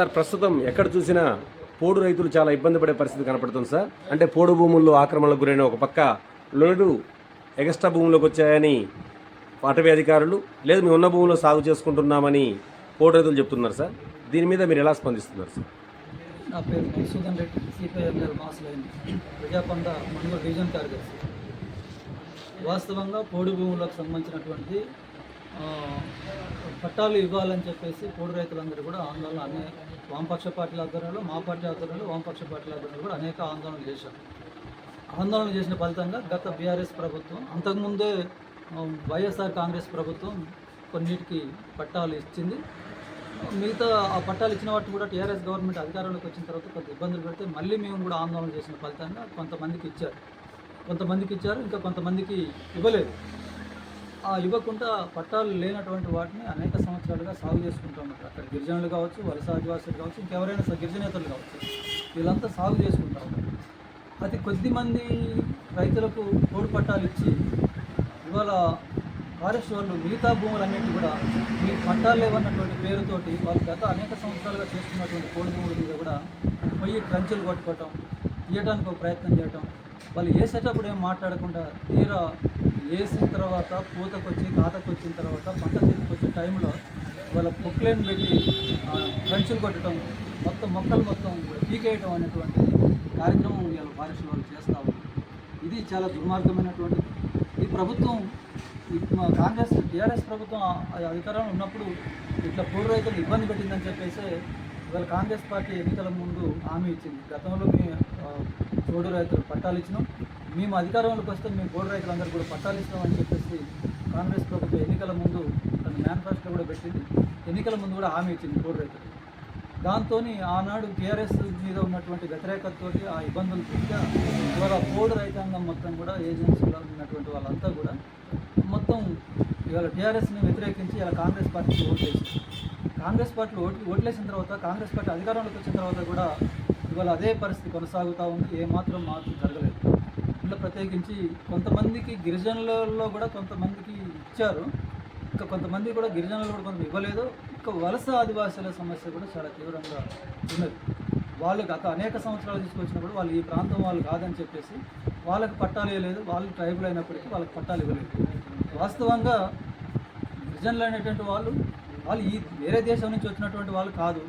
Sir ప్రస్తుతం ఎక్కడ చూసినా పోడు రైతులు చాలా ఇబ్బంది పడే పరిస్థితి కనపడుతుంది సార్. అంటే పోడు భూముల్లో ఆక్రమణలకు గురైన ఒక పక్క లోడు ఎగస్ట్రా భూములకు వచ్చాయని అటవీ అధికారులు లేదు మేము ఉన్న భూములో సాగు చేసుకుంటున్నామని పోడు రైతులు చెప్తున్నారు సార్. దీని మీద మీరు ఎలా స్పందిస్తున్నారు సార్? నా పేరు Madhusudan Reddy CPIML mass line Prajapantha మండల డివిజన్ కార్యదర్శి. వాస్తవంగా పోడు భూములకు సంబంధించినటువంటి పట్టాలు ఇవ్వాలని చెప్పేసి కోడి రైతులందరూ కూడా ఆందోళన అనే వామపక్ష పార్టీల ఆధ్వర్యంలో మా పార్టీ ఆధ్వర్యంలో వామపక్ష పార్టీల ఆధ్వర్యంలో కూడా అనేక ఆందోళనలు చేశారు. ఆందోళన చేసిన ఫలితంగా గత బీఆర్ఎస్ ప్రభుత్వం అంతకుముందే వైఎస్ఆర్ కాంగ్రెస్ ప్రభుత్వం కొన్నిటికి పట్టాలు ఇచ్చింది. మిగతా ఆ పట్టాలు ఇచ్చిన వాటిని కూడా టీఆర్ఎస్ గవర్నమెంట్ అధికారంలోకి వచ్చిన తర్వాత కొంత ఇబ్బందులు పెడితే మళ్ళీ మేము కూడా ఆందోళన చేసిన ఫలితంగా కొంతమందికి ఇచ్చారు. కొంతమందికి ఇచ్చారు ఇంకా కొంతమందికి ఇవ్వలేదు. ఇవ్వకుండా పట్టాలు లేనటువంటి వాటిని అనేక సంవత్సరాలుగా సాగు చేసుకుంటూ ఉన్నారు అక్కడ గిరిజనులు కావచ్చు వలస ఆదివాసులు కావచ్చు ఇంకెవరైనా సరే గిరిజనేతలు కావచ్చు వీళ్ళంతా సాగు చేసుకుంటూ ఉన్నారు అతి కొద్ది మంది రైతులకు తోడు పట్టాలు ఇచ్చి ఇవాళ ఫారెస్ట్ వాళ్ళు మిగతా భూములన్నింటినీ కూడా మీ పట్టాలు లేవన్నటువంటి పేరుతోటి వాళ్ళు గత అనేక సంవత్సరాలుగా చేస్తున్నటువంటి కోడి భూముల మీద కూడా పోయి ట్రంచులు కొట్టుకోవటం తీయడానికి ఒక ప్రయత్నం చేయటం వాళ్ళు వేసేటప్పుడు ఏం మాట్లాడకుండా తీరా వేసిన తర్వాత పూతకు వచ్చి కాతకు వచ్చిన తర్వాత పంట చేతికి వచ్చే టైంలో వాళ్ళ పొక్లేన్ పెట్టి ఆ, కొట్టడం మొత్తం మొక్కలు మొత్తం పీకేయటం అనేటువంటి కార్యక్రమం ఇవాళ ఫారెస్ట్ వాళ్ళు చేస్తూ ఇది చాలా దుర్మార్గమైనటువంటి ఈ ప్రభుత్వం మా కాంగ్రెస్ టీఆర్ఎస్ ప్రభుత్వం అధికారంలో ఉన్నప్పుడు ఇట్లా పూర్వ రైతులు ఇబ్బంది పెట్టిందని చెప్పేసి ఇవాళ కాంగ్రెస్ పార్టీ ఎన్నికల ముందు హామీ ఇచ్చింది. గతంలో మీ పోడు రైతులు పట్టాలు ఇచ్చినాం. మేము అధికారంలోకి వస్తే మేము పోడు రైతులందరూ కూడా పట్టాలు ఇస్తామని చెప్పేసి కాంగ్రెస్ ప్రభుత్వం ఎన్నికల ముందు తన మేనిఫెస్టో కూడా పెట్టింది. ఎన్నికల ముందు కూడా హామీ ఇచ్చింది పోడు రైతులు దాంతో ఆనాడు టీఆర్ఎస్ మీద ఉన్నటువంటి వ్యతిరేకతతో ఆ ఇబ్బందులు చూస్తే ఇవాళ పోడు రైతాంగం మొత్తం కూడా ఏజెన్సీలో ఉన్నటువంటి వాళ్ళంతా కూడా మొత్తం ఇవాళ టీఆర్ఎస్ని వ్యతిరేకించి ఇలా కాంగ్రెస్ పార్టీకి ఓట్లేసింది కాంగ్రెస్ పార్టీలో ఓట్లు ఓట్లేసిన తర్వాత కాంగ్రెస్ పార్టీ అధికారంలోకి వచ్చిన తర్వాత కూడా ఇవాళ అదే పరిస్థితి కొనసాగుతూ ఉంది. ఏమాత్రం మార్పు జరగలేదు. ఇందులో ప్రత్యేకించి కొంతమందికి గిరిజనులలో కూడా కొంతమందికి ఇచ్చారు. ఇంకా కొంతమంది కూడా గిరిజనులు కూడా కొంత ఇవ్వలేదు. ఇంకా వలస ఆదివాసుల సమస్య కూడా చాలా తీవ్రంగా ఉన్నది. వాళ్ళు గత అనేక సంవత్సరాలు తీసుకొచ్చినా కూడా వాళ్ళు ఈ ప్రాంతం వాళ్ళు కాదని చెప్పేసి వాళ్ళకి పట్టాలు ఇవ్వలేదు. వాళ్ళు ట్రైబుల్ అయినప్పటికీ వాళ్ళకి పట్టాలు ఇవ్వలేదు. వాస్తవంగా గిరిజనులు అనేటువంటి వాళ్ళు వాళ్ళు ఈ వేరే దేశం నుంచి వచ్చినటువంటి వాళ్ళు కాదు.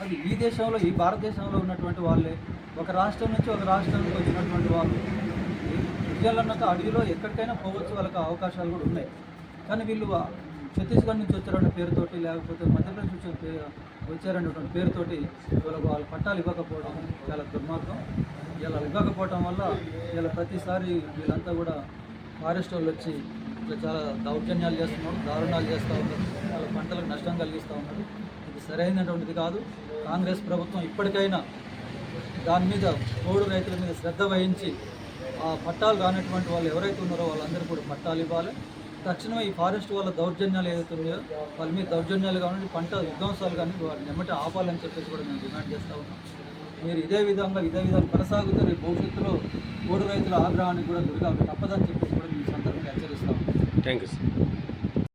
అది ఈ దేశంలో ఈ భారతదేశంలో ఉన్నటువంటి వాళ్ళే ఒక రాష్ట్రం నుంచి ఒక రాష్ట్రానికి వచ్చినటువంటి వాళ్ళు. విద్యాలన్నక అడవిలో ఎక్కడికైనా పోవచ్చు వాళ్ళకి అవకాశాలు కూడా ఉన్నాయి. కానీ వీళ్ళు ఛత్తీస్గఢ్ నుంచి వచ్చారన్న పేరుతోటి లేకపోతే మధ్యప్రదేశ్ నుంచి పే- వచ్చారన్నటువంటి పేరుతోటి వీళ్ళకి వాళ్ళు పట్టాలు ఇవ్వకపోవడం చాలా దుర్మార్గం. ఇలా ఇవ్వకపోవడం వల్ల ఇలా ప్రతిసారి వీళ్ళంతా కూడా ఫారెస్ట్ వాళ్ళు వచ్చి ఇట్లా చాలా దౌర్జన్యాలు చేస్తున్నారు దారుణాలు చేస్తూ ఉన్నారు. వాళ్ళ పంటలకు నష్టం కలిగిస్తూ ఉన్నారు. సరైనటువంటిది కాదు. కాంగ్రెస్ ప్రభుత్వం ఇప్పటికైనా దాని మీద తోడు రైతుల మీద శ్రద్ధ వహించి ఆ పట్టాలు రానటువంటి వాళ్ళు ఎవరైతే ఉన్నారో వాళ్ళందరూ కూడా పట్టాలు ఇవ్వాలి. తక్షణమే ఈ ఫారెస్ట్ వాళ్ళ దౌర్జన్యాలు ఏదైతే ఉన్నాయో వాళ్ళ మీద దౌర్జన్యాలు కానీ పంట విధ్వంసాలు కానీ వాటిని ఎమ్మటే ఆపాలని చెప్పేసి కూడా మేము డిమాండ్ చేస్తూ ఉన్నాం. మీరు ఇదే విధంగా ఇదే విధంగా కొనసాగుతూ రేపు భవిష్యత్తులో పోడు రైతుల ఆగ్రహానికి కూడా గురిగా తప్పదని చెప్పేసి కూడా మీ సందర్భంగా హెచ్చరిస్తాం థ్యాంక్ యూ సార్